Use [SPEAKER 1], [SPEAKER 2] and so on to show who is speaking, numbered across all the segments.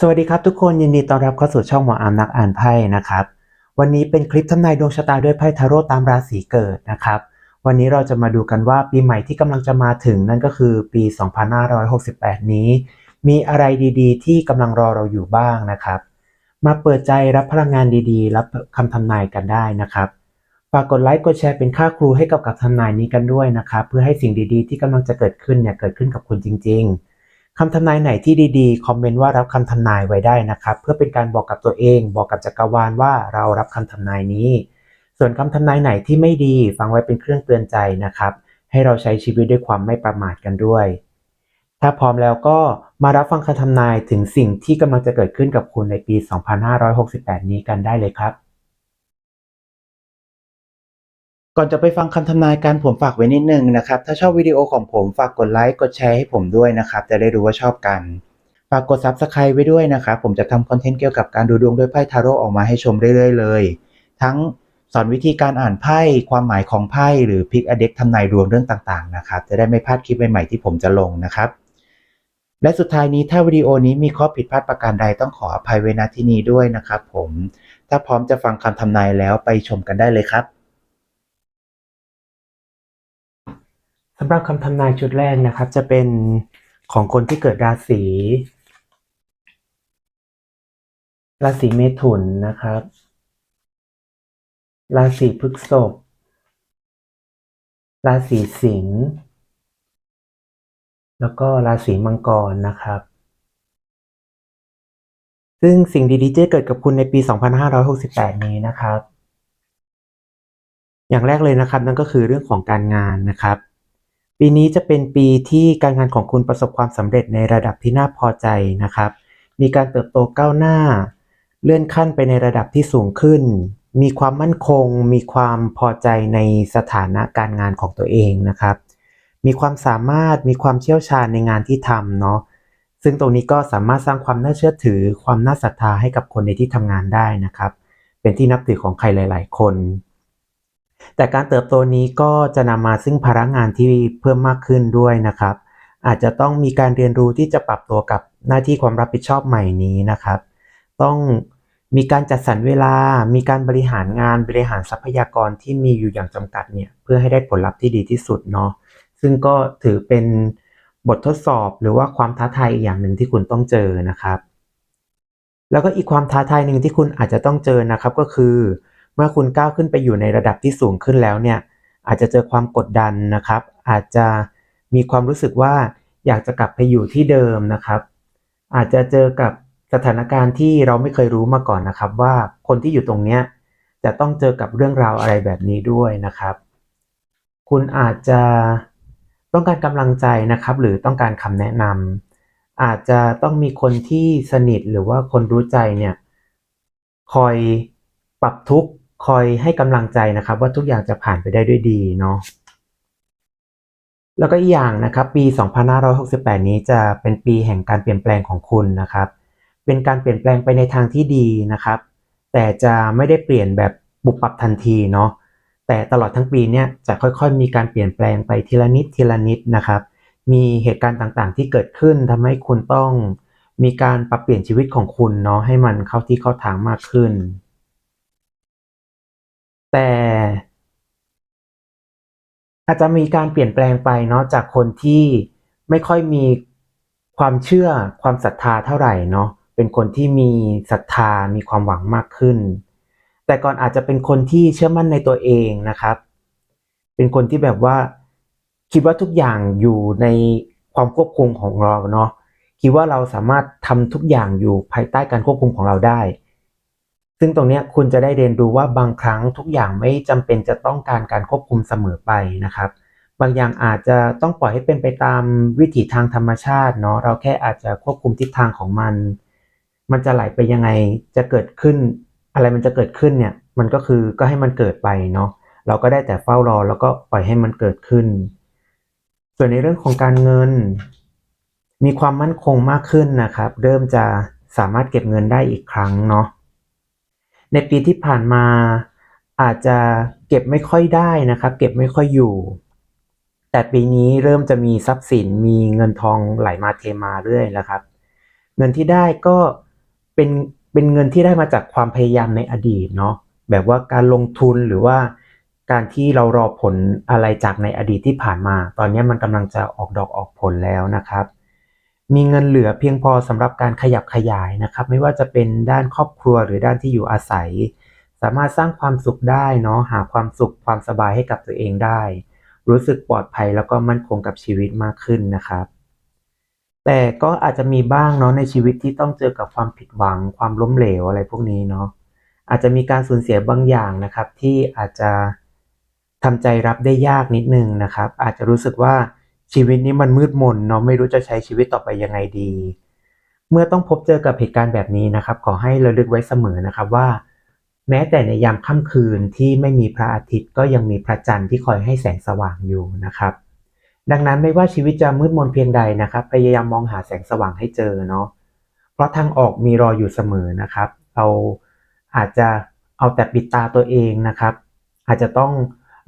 [SPEAKER 1] สวัสดีครับทุกคนยินดีต้อนรับเข้าสู่ช่องหมออามนักอ่านไพ่นะครับ วันนี้เป็นคลิปทำนายดวงชะตาด้วยไพ่ทาโร่ตามราศีเกิดนะครับ วันนี้เราจะมาดูกันว่าปีใหม่ที่กำลังจะมาถึงนั่นก็คือปี 2568 นี้ มีอะไรดีๆ ที่กำลังรอเราอยู่บ้างนะครับ มาเปิดใจรับพลังงานดีๆ รับคำทำนายกันได้นะครับฝากกดไลค์กดแชร์เป็นค่าครูให้กับกับทำนายนี้กันด้วยนะครับ เพื่อให้สิ่งดีๆ ที่กำลังจะเกิดขึ้นเนี่ยเกิดขึ้นกับคุณจริง ๆ คำทำนายไหนที่ดีๆ คอมเมนต์ว่ารับคำทำนายไว้ได้นะครับ เพื่อเป็นการบอกกับตัวเอง บอกกับจักรวาลว่าเรารับคำทำนายนี้ ส่วนคำทำนายไหนที่ไม่ดี ฟังไว้เป็นเครื่องเตือนใจนะครับ ให้เราใช้ชีวิตด้วยความไม่ประมาทกันด้วย ถ้าพร้อมแล้วก็มารับฟังคำทำนายถึงสิ่งที่กำลังจะเกิดขึ้นกับคุณในปี 2568 นี้กันได้เลยครับ ก่อนจะไปฟังคำทำนายการผมฝากไว้นิดนึงนะครับ ถ้าชอบวิดีโอของผมฝากกดไลค์กดแชร์ให้ผมด้วยนะครับ จะได้รู้ว่าชอบกัน ฝากกด Subscribe ไว้ด้วยนะครับ ผมจะทำคอนเทนต์เกี่ยวกับการดูดวงด้วยไพ่ทาโร่ออกมาให้ชมเรื่อยๆเลย ทั้งสอนวิธีการอ่านไพ่ความหมายของไพ่หรือพิกอเด็กทำนายดวงเรื่องต่างๆนะครับ จะได้ไม่พลาดคลิปใหม่ๆที่ผมจะลงนะครับ และสุดท้ายนี้ถ้าวิดีโอนี้มีข้อผิดพลาดประการใดต้องขออภัยไว้ณที่นี้ด้วยนะครับ ผม ถ้าพร้อมจะฟังคำทำนายแล้วไปชมกันได้เลยครับ สำหรับคำทำนายชุดแรกนะครับ จะเป็นของคนที่เกิดราศีราศีเมถุนนะครับ ราศีพฤษภราศีสิงห์แล้วก็ราศีมังกรนะครับ ซึ่งสิ่งดีๆจะเกิดกับคุณในปี 2568 นี้นะครับ อย่างแรกเลยนะครับ นั่นก็คือเรื่องของการงานนะครับ ปีนี้จะเป็นปีที่การงานของคุณประสบความสำเร็จในระดับที่น่าพอใจนะครับ มีการเติบโตก้าวหน้า เลื่อนขั้นไปในระดับที่สูงขึ้น มีความมั่นคง มีความพอใจในสถานะการงานของตัวเองนะครับ มีความสามารถมีความเชี่ยวชาญในงานที่ทำเนาะซึ่งตรงนี้ก็สามารถสร้างความน่าเชื่อถือ ความน่าศรัทธาให้กับคนในที่ทำงานได้นะครับ เป็นที่นับถือของใครหลาย ๆ คน แต่การเติบโตนี้ก็จะนำมาซึ่งภาระงานที่เพิ่มมากขึ้นด้วยนะครับ อาจจะต้องมีการเรียนรู้ที่จะปรับตัวกับหน้าที่ความรับผิดชอบใหม่นี้นะครับ ต้องมีการจัดสรรเวลา มีการบริหารงานบริหารทรัพยากรที่มีอยู่อย่างจำกัดเนี่ยเพื่อให้ได้ผลลัพธ์ที่ดีที่สุดเนาะซึ่งก็ถือเป็นบททดสอบหรือว่าความท้าทายอีกอย่างหนึ่งที่คุณต้องเจอนะครับ แล้วก็อีกความท้าทายหนึ่งที่คุณอาจจะต้องเจอนะครับก็คือ เมื่อคุณก้าวขึ้นไปอยู่ในระดับที่สูงขึ้นแล้วเนี่ยอาจจะเจอความกดดันนะครับ อาจจะมีความรู้สึกว่าอยากจะกลับไปอยู่ที่เดิมนะครับ อาจจะเจอกับสถานการณ์ที่เราไม่เคยรู้มาก่อนนะครับ ว่าคนที่อยู่ตรงเนี้ยจะต้องเจอกับเรื่องราวอะไรแบบนี้ด้วยนะครับ คุณอาจจะต้องการกำลังใจนะครับ หรือต้องการคำแนะนำอาจจะต้องมีคนที่สนิทหรือว่าคนรู้ใจเนี่ยคอยปรับทุกข์ คอยให้กำลังใจนะครับ ว่าทุกอย่างจะผ่านไปได้ด้วยดีเนาะแล้วก็อีกอย่างนะครับปี 2568 นี้จะเป็นปีแห่งการเปลี่ยนแปลงของคุณนะครับ เป็นการเปลี่ยนแปลงไปในทางที่ดีนะครับ แต่จะไม่ได้เปลี่ยนแบบบุบปับทันทีเนาะแต่ตลอดทั้งปีเนี่ยจะค่อยๆ มีการเปลี่ยนแปลงไปทีละนิดทีละนิดนะครับ มีเหตุการณ์ต่างๆ ที่เกิดขึ้นทำให้คุณต้องมีการปรับเปลี่ยนชีวิตของคุณเนาะให้มันเข้าที่เข้าทางมากขึ้น แต่อาจจะมีการเปลี่ยนแปลงไปเนาะจากคนที่ไม่ค่อยมีความเชื่อความศรัทธาเท่าไหร่เนาะเป็นคนที่มีศรัทธามีความหวังมากขึ้น แต่ก่อนอาจจะเป็นคนที่เชื่อมั่นในตัวเองนะครับ เป็นคนที่แบบว่าคิดว่าทุกอย่างอยู่ในความควบคุมของเราเนาะคิดว่าเราสามารถทำทุกอย่างอยู่ภายใต้การควบคุมของเราได้ ซึ่งตรงนี้คุณจะได้เรียนรู้ว่าบางครั้งทุกอย่างไม่จำเป็นจะต้องการการควบคุมเสมอไปนะครับ บางอย่างอาจจะต้องปล่อยให้เป็นไปตามวิถีทางธรรมชาติเนาะเราแค่อาจจะควบคุมทิศทางของมัน มันจะไหลไปยังไงจะเกิดขึ้น อะไรมันจะเกิดขึ้นเนี่ยมันก็คือก็ให้มันเกิดไปเนาะเราก็ได้แต่เฝ้ารอแล้วก็ปล่อยให้มันเกิดขึ้น ส่วนในเรื่องของการเงิน มีความมั่นคงมากขึ้นนะครับ เริ่มจะสามารถเก็บเงินได้อีกครั้งเนาะ ในปีที่ผ่านมาอาจจะเก็บไม่ค่อยได้นะครับ เก็บไม่ค่อยอยู่ แต่ปีนี้เริ่มจะมีทรัพย์สินมีเงินทองไหลมาเทมาเรื่อยแล้วครับ เงินที่ได้ก็เป็นเป็นเงินที่ได้มาจากความพยายามในอดีตเนาะแบบว่าการลงทุนหรือว่าการที่เรารอผลอะไรจากในอดีตที่ผ่านมา ตอนนี้มันกำลังจะออกดอกออกผลแล้วนะครับ มีเงินเหลือเพียงพอสำหรับการขยับขยายนะครับ ไม่ว่าจะเป็นด้านครอบครัวหรือด้านที่อยู่อาศัย สามารถสร้างความสุขได้เนาะหาความสุขความสบายให้กับตัวเองได้ รู้สึกปลอดภัยแล้วก็มั่นคงกับชีวิตมากขึ้นนะครับ แต่ก็อาจจะมีบ้างเนาะในชีวิตที่ต้องเจอกับความผิดหวัง ความล้มเหลวอะไรพวกนี้เนาะอาจจะมีการสูญเสียบางอย่างนะครับ ที่อาจจะทำใจรับได้ยากนิดนึงนะครับ อาจจะรู้สึกว่า ชีวิตนี้มันมืดมนเนาะไม่รู้จะใช้ชีวิตต่อไปยังไงดี เมื่อต้องพบเจอกับเหตุการณ์แบบนี้นะครับ ขอให้ระลึกไว้เสมอนะครับว่า แม้แต่ในยามค่ำคืนที่ไม่มีพระอาทิตย์ก็ยังมีพระจันทร์ที่คอยให้แสงสว่างอยู่นะครับ ดังนั้นไม่ว่าชีวิตจะมืดมนเพียงใดนะครับ พยายามมองหาแสงสว่างให้เจอเนาะเพราะทางออกมีรออยู่เสมอนะครับ เราอาจจะเอาแต่ปิดตาตัวเองนะครับ อาจจะต้อง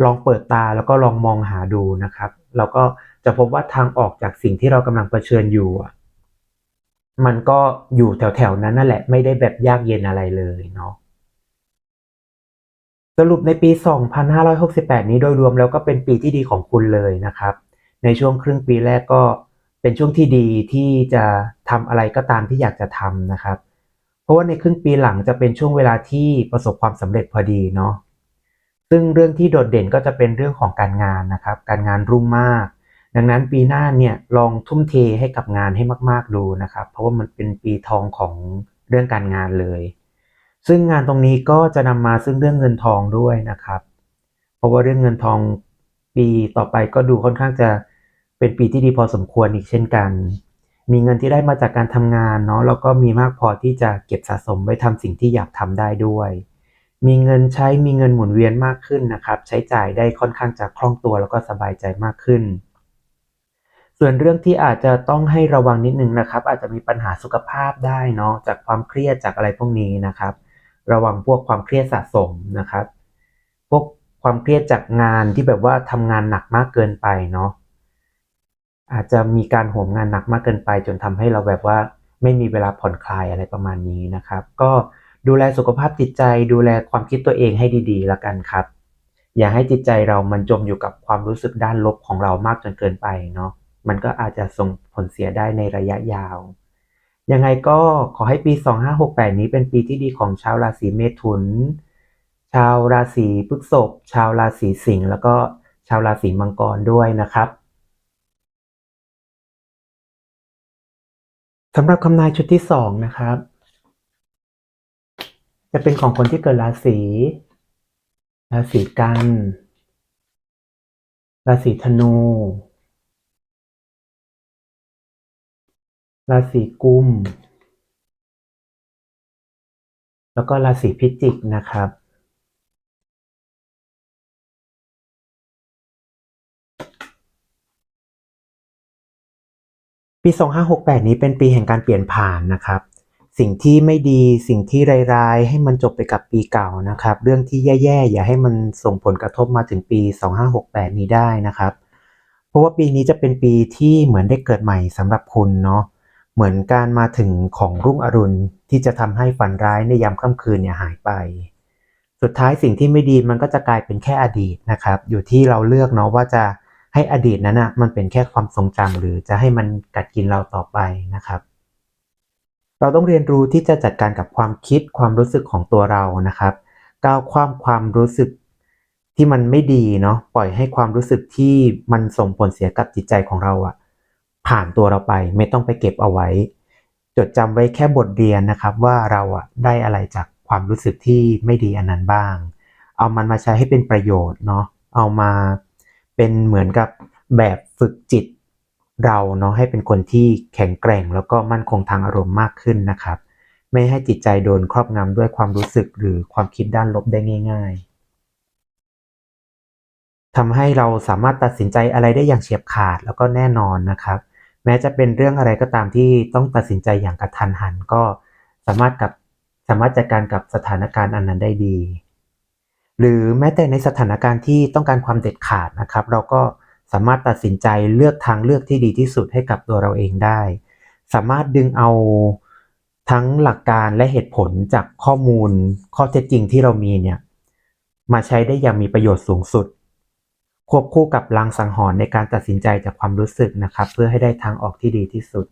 [SPEAKER 1] ลองเปิดตาแล้วก็ลองมองหาดูนะครับเราก็ จะพบว่าทางออกจากสิ่งที่เรากำลังเผชิญอยู่มันก็อยู่แถวๆนั้นนั่นแหละไม่ได้แบบยากเย็นอะไรเลยเนาะสรุปในปี 2568 นี้โดยรวมแล้วก็เป็นปีที่ดีของคุณเลยนะครับ ในช่วงครึ่งปีแรกก็เป็นช่วงที่ดีที่จะทำอะไรก็ตามที่อยากจะทำนะครับ เพราะว่าในครึ่งปีหลังจะเป็นช่วงเวลาที่ประสบความสำเร็จพอดีเนาะซึ่งเรื่องที่โดดเด่นก็จะเป็นเรื่องของการงานนะครับ การงานรุ่งมาก ดังนั้นปีหน้าเนี่ยลองทุ่มเทให้กับงานให้มาก ๆดูนะครับ เพราะว่ามันเป็นปีทองของเรื่องการงานเลย ซึ่งงานตรงนี้ก็จะนำมาซึ่งเรื่องเงินทองด้วยนะครับ เพราะว่าเรื่องเงินทองปีต่อไปก็ดูค่อนข้างจะเป็นปีที่ดีพอสมควรอีกเช่นกัน มีเงินที่ได้มาจากการทำงานเนาะแล้วก็มีมากพอที่จะเก็บสะสมไว้ทำสิ่งที่อยากทำได้ด้วย มีเงินใช้มีเงินหมุนเวียนมากขึ้นนะครับ ใช้จ่ายได้ค่อนข้างจะคล่องตัวแล้วก็สบายใจมากขึ้น ส่วนเรื่องที่อาจจะต้องให้ระวังนิดนึงนะครับ อาจจะมีปัญหาสุขภาพได้เนาะจากความเครียดจากอะไรพวกนี้นะครับ ระวังพวกความเครียดสะสมนะครับ พวกความเครียดจากงานที่แบบว่าทำงานหนักมากเกินไปเนาะอาจจะมีการโหมงานหนักมากเกินไป จนทำให้เราแบบว่าไม่มีเวลาผ่อนคลายอะไรประมาณนี้นะครับ ก็ดูแลสุขภาพจิตใจ ดูแลความคิดตัวเองให้ดีๆแล้วกันครับ อย่าให้จิตใจเรามันจมอยู่กับความรู้สึกด้านลบของเรามากจนเกินไปเนาะ มันก็อาจจะส่งผลเสียได้ในระยะยาว ยังไงก็ขอให้ปี 2568 นี้เป็นปีที่ดีของชาวราศีเมถุน ชาวราศีพฤษภ ชาวราศีสิงห์ แล้วก็ชาวราศีมังกรด้วยนะครับสำหรับคำนายชุดที่สองนะครับ จะเป็นของคนที่เกิดราศีราศีกัน ราศีธนู ราศีกุม แล้วก็ราศีพิจิกนะครับ ปี 2568 นี้เป็นปีแห่งการเปลี่ยนผ่านนะครับ สิ่งที่ไม่ดีสิ่งที่ร้ายๆ ให้มันจบไปกับปีเก่านะครับ เรื่องที่แย่ๆ อย่าให้มันส่งผลกระทบมาถึงปี 2568 นี้ได้นะครับ เพราะว่าปีนี้จะเป็นปีที่เหมือนได้เกิดใหม่สำหรับคุณเนาะ เหมือนการมาถึงของรุ่งอรุณที่จะทำให้ฝันร้ายในยามค่ำคืนเนี่ยหายไป สุดท้ายสิ่งที่ไม่ดีมันก็จะกลายเป็นแค่อดีตนะครับ อยู่ที่เราเลือกเนาะว่าจะให้อดีตนั้นนะมันเป็นแค่ความทรงจำหรือจะให้มันกัดกินเราต่อไปนะครับเราต้องเรียนรู้ที่จะจัดการกับความคิดความรู้สึกของตัวเรานะครับ ก้าวความความรู้สึกที่มันไม่ดีเนาะปล่อยให้ความรู้สึกที่มันส่งผลเสียกับจิตใจของเราอะ ผ่านตัวเราไป ไม่ต้องไปเก็บเอาไว้ จดจำไว้แค่บทเรียนนะครับ ว่าเราอะได้อะไรจากความรู้สึกที่ไม่ดีอันนั้นบ้าง เอามันมาใช้ให้เป็นประโยชน์เนาะเอามาเป็นเหมือนกับแบบฝึกจิตเราเนาะให้เป็นคนที่แข็งแกร่ง แล้วก็มั่นคงทางอารมณ์มากขึ้นนะครับ ไม่ให้จิตใจโดนครอบงำด้วยความรู้สึกหรือความคิดด้านลบได้ง่าย ๆทำให้เราสามารถตัดสินใจอะไรได้อย่างเฉียบขาดแล้วก็แน่นอนนะครับ ม้จะเป็นเรื่องอะไรก็ตามที่ต้องตัดสินใจอย่างกระทันหันก็สามารถกับสามารถจัดการกับสถานการณ์อันนั้นได้ดี หรือแม้แต่ในสถานการณ์ที่ต้องการความเด็ดขาดนะครับ เราก็สามารถตัดสินใจเลือกทางเลือกที่ดีที่สุดให้กับตัวเราเองได้ สามารถดึงเอาทั้งหลักการและเหตุผลจากข้อมูลข้อเท็จจริงที่เรามีเนี่ยมาใช้ได้อย่างมีประโยชน์สูงสุด ควบคู่กับลางสังหรณ์ในการตัดสินใจจากความรู้สึกนะครับ เพื่อให้ได้ทางออกที่ดีที่สุด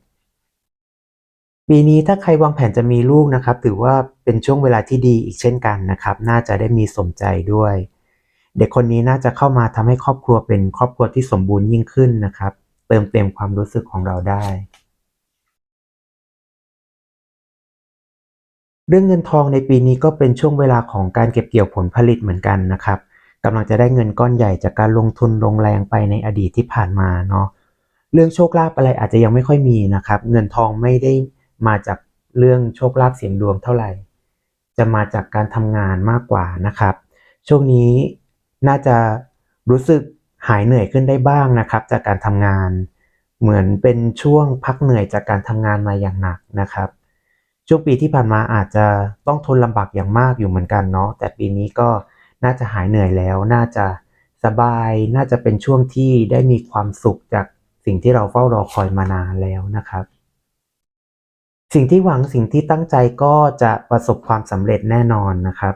[SPEAKER 1] ปีนี้ถ้าใครวางแผนจะมีลูกนะครับ ถือว่าเป็นช่วงเวลาที่ดีอีกเช่นกันนะครับ น่าจะได้มีสมใจด้วย เด็กคนนี้น่าจะเข้ามาทำให้ครอบครัวเป็นครอบครัวที่สมบูรณ์ยิ่งขึ้นนะครับ เติมเต็มความรู้สึกของเราได้เรื่องเงินทองในปีนี้ก็เป็นช่วงเวลาของการเก็บเกี่ยวผลผลิตเหมือนกันนะครับ กำลังจะได้เงินก้อนใหญ่จากการลงทุนลงแรงไปในอดีตที่ผ่านมาเนาะเรื่องโชคลาภอะไรอาจจะยังไม่ค่อยมีนะครับ เงินทองไม่ได้มาจากเรื่องโชคลาภเสียงดวงเท่าไหร่ จะมาจากการทำงานมากกว่านะครับ ช่วงนี้น่าจะรู้สึกหายเหนื่อยขึ้นได้บ้างนะครับ จากการทำงาน เหมือนเป็นช่วงพักเหนื่อยจากการทำงานมาอย่างหนักนะครับ ช่วงปีที่ผ่านมาอาจจะต้องทนลำบากอย่างมากอยู่เหมือนกันเนาะแต่ปีนี้ก็ น่าจะหายเหนื่อยแล้ว น่าจะสบาย น่าจะเป็นช่วงที่ได้มีความสุขจากสิ่งที่เราเฝ้ารอคอยมานานแล้วนะครับ สิ่งที่หวังสิ่งที่ตั้งใจก็จะประสบความสำเร็จแน่นอนนะครับ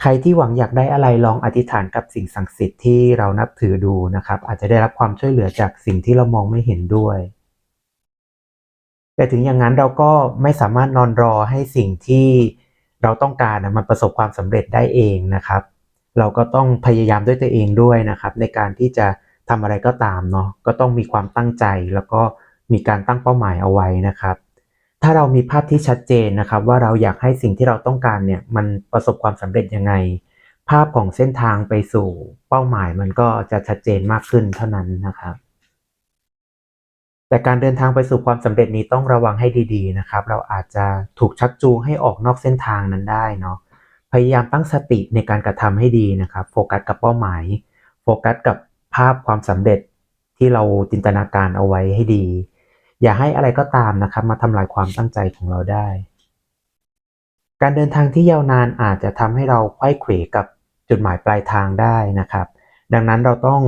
[SPEAKER 1] ใครที่หวังอยากได้อะไรลองอธิษฐานกับสิ่งศักดิ์สิทธิ์ที่เรานับถือดูนะครับ อาจจะได้รับความช่วยเหลือจากสิ่งที่เรามองไม่เห็นด้วยแต่ถึงอย่างนั้นเราก็ไม่สามารถนอนรอให้สิ่งที่ เราต้องการนะมันประสบความสำเร็จได้เองนะครับ เราก็ต้องพยายามด้วยตัวเองด้วยนะครับ ในการที่จะทำอะไรก็ตามเนาะก็ต้องมีความตั้งใจแล้วก็มีการตั้งเป้าหมายเอาไว้นะครับ ถ้าเรามีภาพที่ชัดเจนนะครับ ว่าเราอยากให้สิ่งที่เราต้องการเนี่ยมันประสบความสำเร็จยังไง ภาพของเส้นทางไปสู่เป้าหมายมันก็จะชัดเจนมากขึ้นเท่านั้นนะครับ แต่การเดินทางไปสู่ความสำเร็จนี้ต้องระวังให้ดีๆนะครับ เราอาจจะถูกชักจูงให้ออกนอกเส้นทางนั้นได้เนาะพยายามตั้งสติในการกระทำให้ดีนะครับ โฟกัสกับเป้าหมาย โฟกัสกับภาพความสำเร็จที่เราจินตนาการเอาไว้ให้ดี อย่าให้อะไรก็ตามนะครับ มาทำลายความตั้งใจของเราได้ การเดินทางที่ยาวนานอาจจะทำให้เราไขว้เขวกับจุดหมายปลายทางได้นะครับ ดังนั้นเราต้อง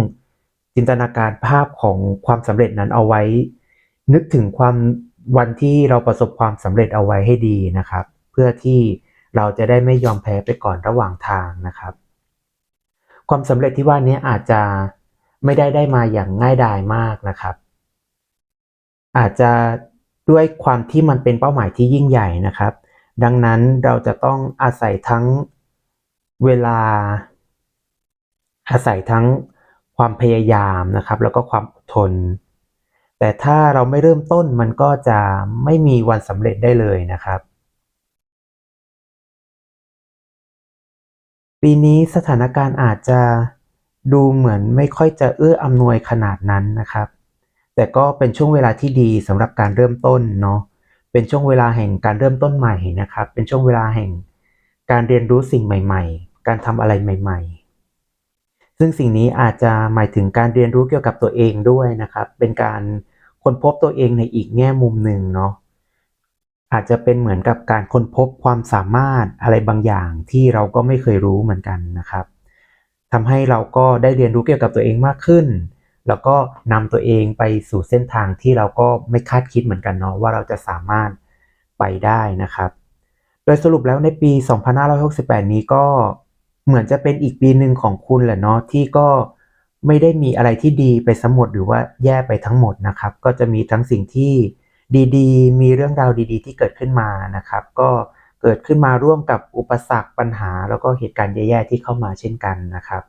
[SPEAKER 1] จินตนาการภาพของความสำเร็จนั้นเอาไว้ นึกถึงความวันที่เราประสบความสำเร็จเอาไว้ให้ดีนะครับ เพื่อที่เราจะได้ไม่ยอมแพ้ไปก่อนระหว่างทางนะครับ ความสำเร็จที่ว่านี้อาจจะไม่ได้ได้มาอย่างง่ายดายมากนะครับ อาจจะด้วยความที่มันเป็นเป้าหมายที่ยิ่งใหญ่นะครับ ดังนั้นเราจะต้องอาศัยทั้งเวลา อาศัยทั้ง ความพยายามนะครับ แล้วก็ความอดทน แต่ถ้าเราไม่เริ่มต้นมันก็จะไม่มีวันสำเร็จได้เลยนะครับ ปีนี้สถานการณ์อาจจะดูเหมือนไม่ค่อยจะเอื้ออำนวยขนาดนั้นนะครับ แต่ก็เป็นช่วงเวลาที่ดีสำหรับการเริ่มต้นเนาะเป็นช่วงเวลาแห่งการเริ่มต้นใหม่นะครับ เป็นช่วงเวลาแห่งการเรียนรู้สิ่งใหม่ ๆ การทำอะไรใหม่ ๆ ซึ่งสิ่งนี้อาจจะหมายถึงการเรียนรู้เกี่ยวกับตัวเองด้วยนะครับ เป็นการค้นพบตัวเองในอีกแง่มุมหนึ่งเนาะอาจจะเป็นเหมือนกับการค้นพบความสามารถอะไรบางอย่างที่เราก็ไม่เคยรู้เหมือนกันนะครับทำให้เราก็ได้เรียนรู้เกี่ยวกับตัวเองมากขึ้น แล้วก็นำตัวเองไปสู่เส้นทางที่เราก็ไม่คาดคิดเหมือนกันเนาะว่าเราจะสามารถไปได้นะครับ โดยสรุปแล้วในปี 2568 นี้ก็ เหมือนจะเป็นอีกปีหนึ่งของคุณแหละเนาะที่ก็ไม่ได้มีอะไรที่ดีไปสมหมดหรือว่าแย่ไปทั้งหมดนะครับ ก็จะมีทั้งสิ่งที่ดีๆ มีเรื่องราวดีๆ ที่เกิดขึ้นมานะครับ ก็เกิดขึ้นมาร่วมกับอุปสรรคปัญหา แล้วก็เหตุการณ์แย่ๆที่เข้ามาเช่นกันนะครับ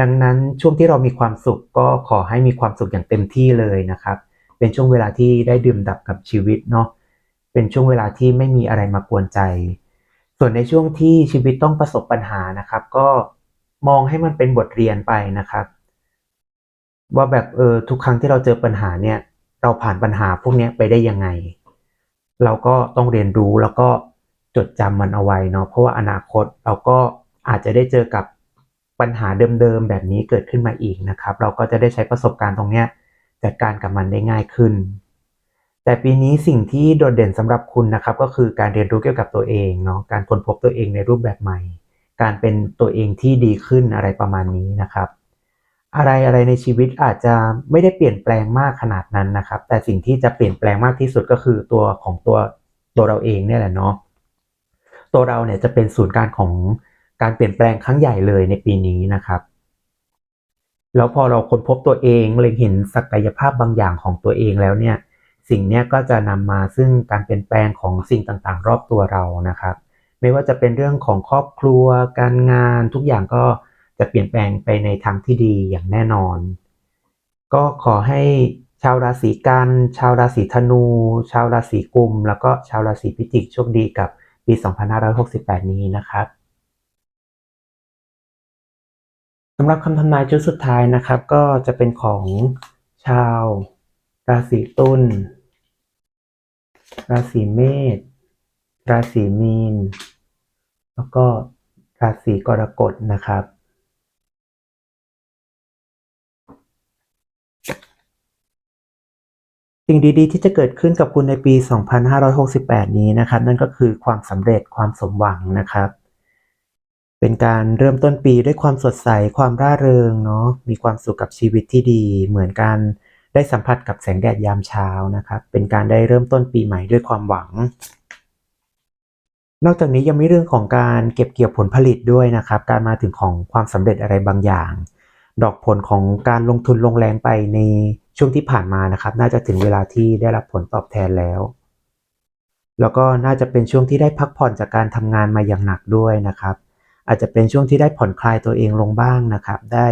[SPEAKER 1] ดังนั้นช่วงที่เรามีความสุขก็ขอให้มีความสุขอย่างเต็มที่เลยนะครับ เป็นช่วงเวลาที่ได้ดื่มดับกับชีวิตเนาะเป็นช่วงเวลาที่ไม่มีอะไรมากวนใจ ส่วนในช่วงที่ชีวิตต้องประสบปัญหานะครับ ก็มองให้มันเป็นบทเรียนไปนะครับ ว่าแบบเออทุกครั้งที่เราเจอปัญหาเนี่ย เราผ่านปัญหาพวกนี้ไปได้ยังไง เราก็ต้องเรียนรู้แล้วก็จดจำมันเอาไว้เนาะเพราะว่าอนาคตเราก็อาจจะได้เจอกับปัญหาเดิมๆแบบนี้เกิดขึ้นมาอีกนะครับ เราก็จะได้ใช้ประสบการณ์ตรงเนี้ยจัดการกับมันได้ง่ายขึ้น แต่ปีนี้สิ่งที่โดดเด่นสำหรับคุณนะครับ ก็คือการเรียนรู้เกี่ยวกับตัวเองเนาะการค้นพบตัวเองในรูปแบบใหม่ การเป็นตัวเองที่ดีขึ้นอะไรประมาณนี้นะครับ อะไรอะไรในชีวิตอาจจะไม่ได้เปลี่ยนแปลงมากขนาดนั้นนะครับ แต่สิ่งที่จะเปลี่ยนแปลงมากที่สุดก็คือตัวของตัวตัวเราเองเนี่ยแหละเนาะตัวเราเนี่ยจะเป็นศูนย์กลารของการเปลี่ยนแปลงครั้งใหญ่เลยในปีนี้นะครับ แล้วพอเราค้นพบตัวเองเล็งเห็นศักยภาพบางอย่างของตัวเองแล้วเนี่ย สิ่งนี้ก็จะนำมาซึ่งการเปลี่ยนแปลงของสิ่งต่างๆ รอบตัวเรานะครับ ไม่ว่าจะเป็นเรื่องของครอบครัว การงานทุกอย่างก็จะเปลี่ยนแปลงไปในทางที่ดีอย่างแน่นอน ก็ขอให้ชาวราศีกันชาวราศีธนู ชาวราศีกุม แล้วก็ชาวราศีพิจิกโชคดีกับปี 2568 นี้นะครับสำหรับคำทำนายชุดสุดท้ายนะครับ ก็จะเป็นของชาวราศีตุล ราศีเมษ ราศีมีน แล้วก็ราศีกรกฎนะครับ สิ่งดีๆ ที่จะเกิดขึ้นกับคุณในปี 2568 นี้นะครับ นั่นก็คือความสำเร็จความสมหวังนะครับ เป็นการเริ่มต้นปีด้วยความสดใสความร่าเริงเนาะมีความสุขกับชีวิตที่ดีเหมือนการ ได้สัมผัสกับแสงแดดยามเช้านะครับ เป็นการได้เริ่มต้นปีใหม่ด้วยความหวัง นอกจากนี้ยังมีเรื่องของการเก็บเกี่ยวผลผลิตด้วยนะครับ การมาถึงของความสำเร็จอะไรบางอย่าง ดอกผลของการลงทุนลงแรงไปในช่วงที่ผ่านมานะครับ น่าจะถึงเวลาที่ได้รับผลตอบแทนแล้ว แล้วก็น่าจะเป็นช่วงที่ได้พักผ่อนจากการทำงานมาอย่างหนักด้วยนะครับ อาจจะเป็นช่วงที่ได้ผ่อนคลายตัวเองลงบ้างนะครับ ได้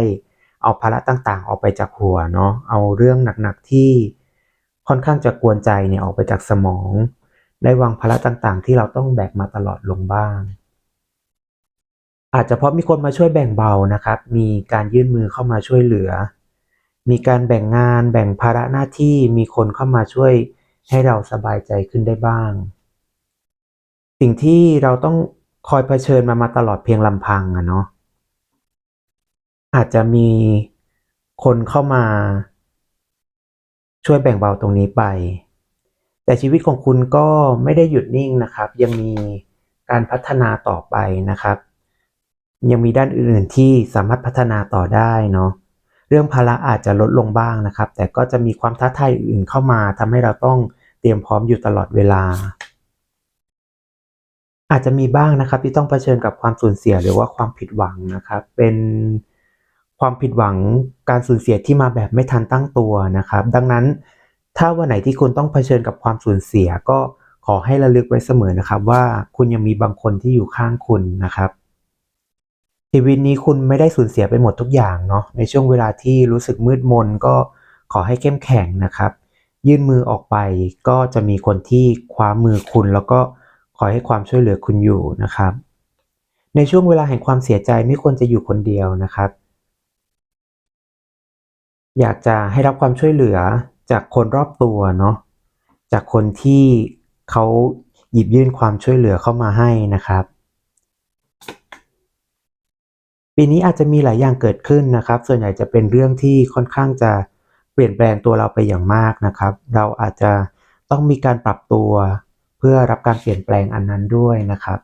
[SPEAKER 1] เอาภาระต่างๆ ออกไปจากหัวเนาะเอาเรื่องหนักๆที่ค่อนข้างจะกวนใจเนี่ยออกไปจากสมอง ได้วางภาระต่างๆ ที่เราต้องแบกมาตลอดลงบ้าง อาจจะเพราะมีคนมาช่วยแบ่งเบานะครับ มีการยื่นมือเข้ามาช่วยเหลือ มีการแบ่งงานแบ่งภาระหน้าที่มีคนเข้ามาช่วยให้เราสบายใจขึ้นได้บ้าง สิ่งที่เราต้องคอยเผชิญมามาตลอดเพียงลำพังอะเนาะ อาจจะมีคนเข้ามา ช่วยแบ่งเบาตรงนี้ไป แต่ชีวิตของคุณก็ไม่ได้หยุดนิ่งนะครับ ยังมีการพัฒนาต่อไปนะครับ ยังมีด้านอื่นๆที่สามารถพัฒนาต่อได้เนาะเรื่องภาระอาจจะลดลงบ้างนะครับ แต่ก็จะมีความท้าทายอื่นเข้ามาทำให้เราต้องเตรียมพร้อมอยู่ตลอดเวลา อาจจะมีบ้างนะครับที่ต้องเผชิญกับความสูญเสียหรือว่าความผิดหวังนะครับ เป็น ความผิดหวังการสูญเสียที่มาแบบไม่ทันตั้งตัวนะครับ ดังนั้นถ้าวันไหนที่คุณต้องเผชิญกับความสูญเสียก็ขอให้ระลึกไว้เสมอนะครับ ว่าคุณยังมีบางคนที่อยู่ข้างคุณนะครับชีวิตนี้คุณไม่ได้สูญเสียไปหมดทุกอย่างเนาะในช่วงเวลาที่รู้สึกมืดมนก็ขอให้เข้มแข็งนะครับ ยื่นมือออกไปก็จะมีคนที่คว้ามือคุณแล้วก็คอยให้ความช่วยเหลือคุณอยู่นะครับ ในช่วงเวลาแห่งความเสียใจไม่ควรจะอยู่คนเดียวนะครับ อยากจะให้รับความช่วยเหลือจากคนรอบตัวเนาะจากคนที่เขาหยิบยื่นความช่วยเหลือเข้ามาให้นะครับ ปีนี้อาจจะมีหลายอย่างเกิดขึ้นนะครับ ส่วนใหญ่จะเป็นเรื่องที่ค่อนข้างจะเปลี่ยนแปลงตัวเราไปอย่างมากนะครับ เราอาจจะต้องมีการปรับตัวเพื่อรับการเปลี่ยนแปลงอันนั้นด้วยนะครับ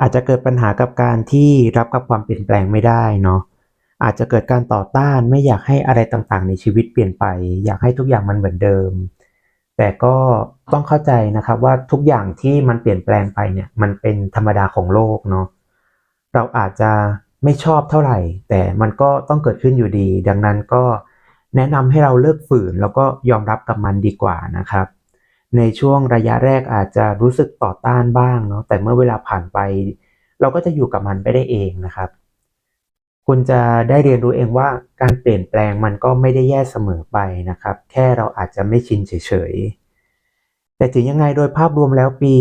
[SPEAKER 1] อาจจะเกิดปัญหากับการที่รับกับความเปลี่ยนแปลงไม่ได้เนาะ อาจจะเกิดการต่อต้านไม่อยากให้อะไรต่างๆ ในชีวิตเปลี่ยนไป อยากให้ทุกอย่างมันเหมือนเดิม แต่ก็ต้องเข้าใจนะครับว่าทุกอย่างที่มันเปลี่ยนแปลงไปเนี่ยมันเป็นธรรมดาของโลกเนาะเราอาจจะไม่ชอบเท่าไหร่ แต่มันก็ต้องเกิดขึ้นอยู่ดี ดังนั้นก็แนะนำให้เราเลิกฝืน แล้วก็ยอมรับกับมันดีกว่านะครับ ในช่วงระยะแรกอาจจะรู้สึกต่อต้านบ้างเนาะแต่เมื่อเวลาผ่านไป เราก็จะอยู่กับมันไปได้เองนะครับ คุณจะได้เรียนรู้เองว่าการเปลี่ยนแปลงมันก็ไม่ได้แย่เสมอไปนะครับ แค่เราอาจจะไม่ชินเฉยๆ แต่ถึงยังไงโดยภาพรวมแล้วปี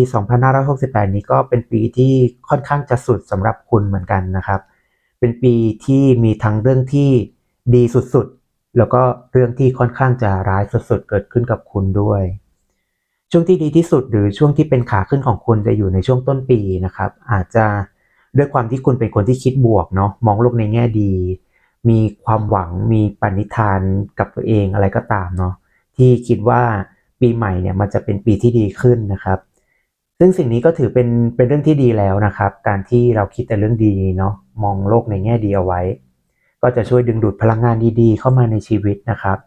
[SPEAKER 1] 2568 นี้ก็เป็นปีที่ค่อนข้างจะสุดสำหรับคุณเหมือนกันนะครับ เป็นปีที่มีทั้งเรื่องที่ดีสุดๆ แล้วก็เรื่องที่ค่อนข้างจะร้ายสุดๆ เกิดขึ้นกับคุณด้วย ช่วงที่ดีที่สุดหรือช่วงที่เป็นขาขึ้นของคุณจะอยู่ในช่วงต้นปีนะครับ อาจจะ ด้วยความที่คุณเป็นคนที่คิดบวกเนาะมองโลกในแง่ดี มีความหวังมีปณิธานกับตัวเองอะไรก็ตามเนาะที่คิดว่าปีใหม่เนี่ยมันจะเป็นปีที่ดีขึ้นนะครับ ซึ่งสิ่งนี้ก็ถือเป็นเป็นเรื่องที่ดีแล้วนะครับ การที่เราคิดแต่เรื่องดีเนาะมองโลกในแง่ดีเอาไว้ ก็จะช่วยดึงดูดพลังงานดีๆ เข้ามาในชีวิตนะครับ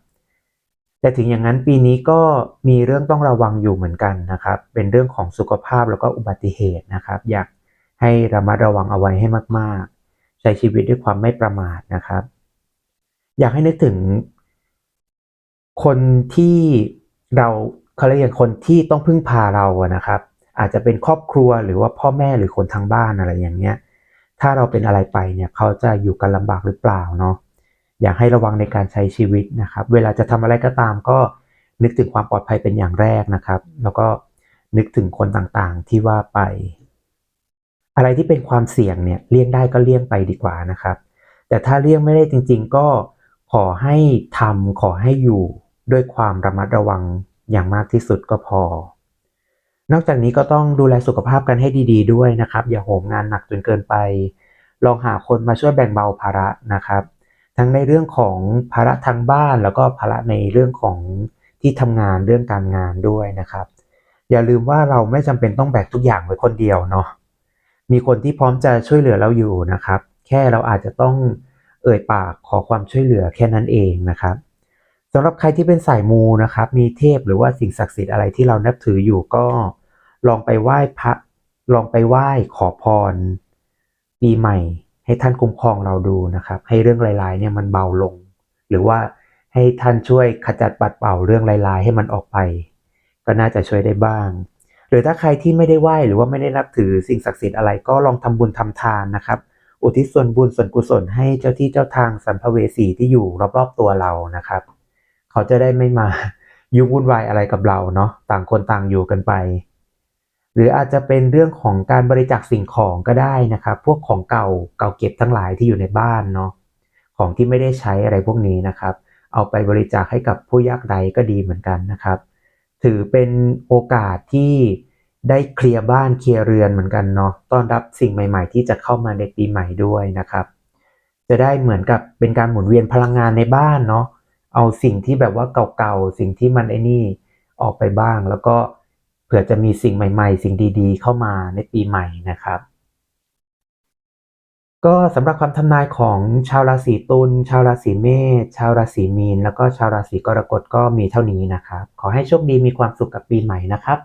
[SPEAKER 1] แต่ถึงอย่างนั้นปีนี้ก็มีเรื่องต้องระวังอยู่เหมือนกันนะครับ เป็นเรื่องของสุขภาพแล้วก็อุบัติเหตุนะครับ อยาก ให้ระมัดระวังเอาไว้ให้มากๆ ใช้ชีวิตด้วยความไม่ประมาทนะครับ อยากให้นึกถึง คนที่เราเขาเรียกอย่างคนที่ต้องพึ่งพาเราอะนะครับ อาจจะเป็นครอบครัวหรือว่าพ่อแม่หรือคนทางบ้านอะไรอย่างเงี้ย ถ้าเราเป็นอะไรไปเนี่ยเขาจะอยู่กันลำบากหรือเปล่าเนาะอยากให้ระวังในการใช้ชีวิตนะครับ เวลาจะทำอะไรก็ตามก็นึกถึงความปลอดภัยเป็นอย่างแรกนะครับ แล้วก็นึกถึงคนต่างๆที่ว่าไป อะไรที่เป็นความเสี่ยงเนี่ยเลี่ยงได้ก็เลี่ยงไปดีกว่านะครับ แต่ถ้าเลี่ยงไม่ได้จริง ๆ ก็ขอให้ทำขอให้อยู่ด้วยความระมัดระวังอย่างมากที่สุดก็พอ นอกจากนี้ก็ต้องดูแลสุขภาพกันให้ดี ๆ ด้วยนะครับ อย่าโหมงานหนักจนเกินไป ลองหาคนมาช่วยแบ่งเบาภาระนะครับ ทั้งในเรื่องของภาระทางบ้านแล้วก็ภาระในเรื่องของที่ทำงานเรื่องการงานด้วยนะครับ อย่าลืมว่าเราไม่จำเป็นต้องแบกทุกอย่างไว้คนเดียวเนาะ มีคนที่พร้อมจะช่วยเหลือเราอยู่นะครับ แค่เราอาจจะต้องเอ่ยปากขอความช่วยเหลือแค่นั้นเองนะครับสำหรับใครที่เป็นสายมูนะครับ มีเทพหรือว่าสิ่งศักดิ์สิทธิ์อะไรที่เรานับถืออยู่ก็ลองไปไหว้พระลองไปไหว้ขอพร ปีใหม่ ให้ท่านคุ้มครองเราดูนะครับ ให้เรื่องร้ายๆเนี่ยมันเบาลง หรือว่าให้ท่านช่วยขจัดปัดเป่าเรื่องร้ายๆให้มันออกไป ก็น่าจะช่วยได้บ้าง หรือถ้าใครที่ไม่ได้ไหว้หรือว่าไม่ได้นับถือสิ่งศักดิ์สิทธิ์อะไรก็ลองทำบุญทำทานนะครับ อุทิศส่วนบุญส่วนกุศลให้เจ้าที่เจ้าทางสัมภเวสีที่อยู่รอบๆตัวเรานะครับ เขาจะได้ไม่มายุ่งวุ่นวายอะไรกับเราเนาะต่างคนต่างอยู่กันไป หรืออาจจะเป็นเรื่องของการบริจาคสิ่งของก็ได้นะครับ พวกของเก่าเก่าเก็บทั้งหลายที่อยู่ในบ้านเนาะของที่ไม่ได้ใช้อะไรพวกนี้นะครับ เอาไปบริจาคให้กับผู้ยากไร้ก็ดีเหมือนกันนะครับ ถือเป็นโอกาสที่ได้เคลียร์บ้านเคลียร์เรือนเหมือนกันเนาะต้อนรับสิ่งใหม่ๆ ที่จะเข้ามาในปีใหม่ด้วยนะครับ จะได้เหมือนกับเป็นการหมุนเวียนพลังงานในบ้านเนาะเอาสิ่งที่แบบว่าเก่าๆสิ่งที่มันไอ้นี่ออกไปบ้าง แล้วก็เผื่อจะมีสิ่งใหม่ ๆ สิ่งดี ๆ เข้ามาในปีใหม่นะครับ ก็สำหรับคำทำนายของชาวราศีตุล ชาวราศีเมษ ชาวราศีมีน แล้วก็ชาวราศีกรกฎก็มีเท่านี้นะครับ ขอให้โชคดีมีความสุขกับปีใหม่นะครับ